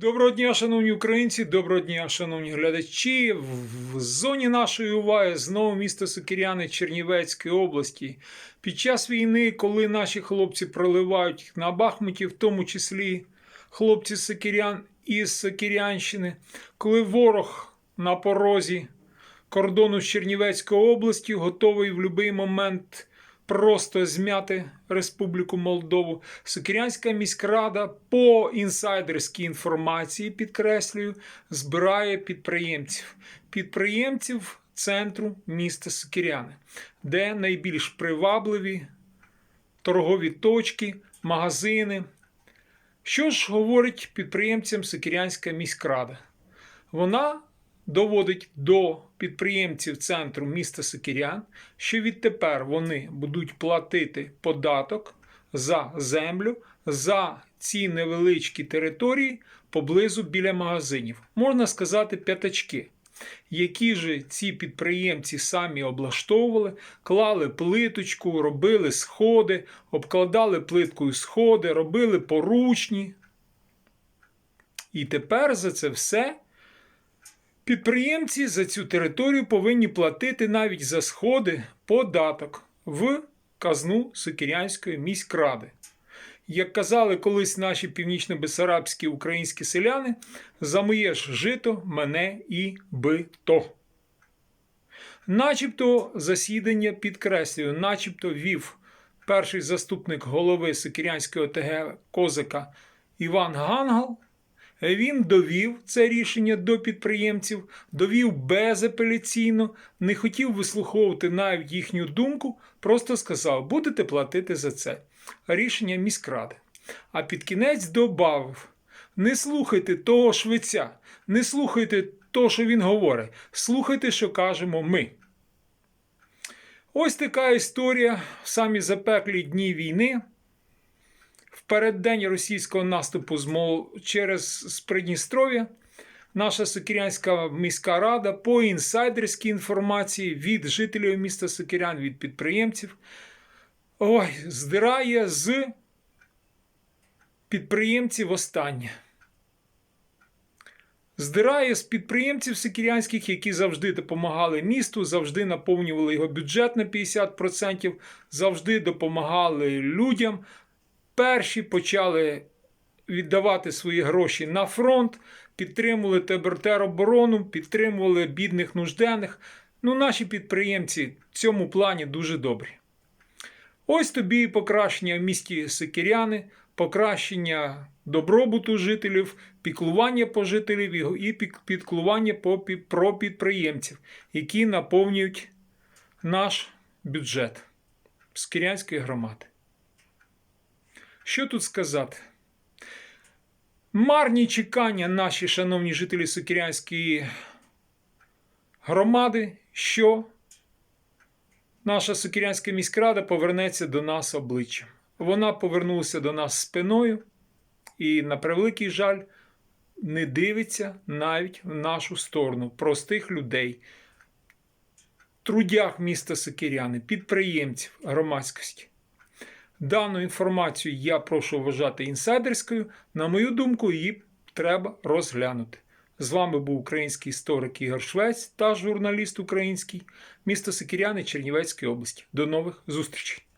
Доброго дня, шановні українці, доброго дня, шановні глядачі. В зоні нашої уваги знову місто Сокиряни Чернівецької області. Під час війни, коли наші хлопці проливають на Бахмуті, в тому числі хлопці Сокирян із Сокирянщини, коли ворог на порозі кордону з Чернівецької області готовий в будь-який момент просто змяти Республіку Молдову. Сокирянська міськрада по інсайдерській інформації, підкреслюю, збирає підприємців. Підприємців центру міста Сокиряни, де найбільш привабливі торгові точки, магазини. Що ж говорить підприємцям Сокирянська міськрада? Вона доводить до підприємців центру міста Сокирян, що відтепер вони будуть платити податок за землю за ці невеличкі території поблизу біля магазинів. Можна сказати, п'ятачки. Які ж ці підприємці самі облаштовували, клали плиточку, робили сходи, обкладали плиткою сходи, робили поручні. І тепер за це все Підприємці за цю територію повинні платити навіть за сходи податок в казну Сокирянської міськради. Як казали колись наші північно-бесарабські українські селяни, за моє ж жито мене і бито. Начебто засідання підкреслюю, начебто вів перший заступник голови Сокирянської ОТГ Козика Іван Гангал. Він довів це рішення до підприємців, довів безапеляційно, не хотів вислуховувати навіть їхню думку, просто сказав, будете платити за це. Рішення міськради. А під кінець добавив: не слухайте того швеця, не слухайте того, що він говорить, слухайте, що кажемо ми. Ось така історія в самі запеклі дні війни переддень російського наступу з Мол... через Придністров'я наша Сокирянська міська рада по інсайдерській інформації від жителів міста Сокирян, від підприємців, ой, здирає з підприємців останнє. Здирає з підприємців сикірянських, які завжди допомагали місту, завжди наповнювали його бюджет на 50%, завжди допомагали людям, перші почали віддавати свої гроші на фронт, підтримували тероборону, підтримували бідних нужденних. Ну, наші підприємці в цьому плані дуже добрі. Ось тобі і покращення в місті Сикіряни, покращення добробуту жителів, піклування по жителів і піклування про підприємців, які наповнюють наш бюджет Скірянської громади. Що тут сказати? Марні чекання наші, шановні жителі Сокирянської громади, що наша Сокирянська міськрада повернеться до нас обличчям. Вона повернулася до нас спиною і, на превеликий жаль, не дивиться навіть в нашу сторону простих людей, трудях міста Сокиряни, підприємців громадськості. Дану інформацію я прошу вважати інсайдерською. На мою думку, її треба розглянути. З вами був український історик Ігор Швець та журналіст український місто Сикіряни Чернівецької області. До нових зустрічей!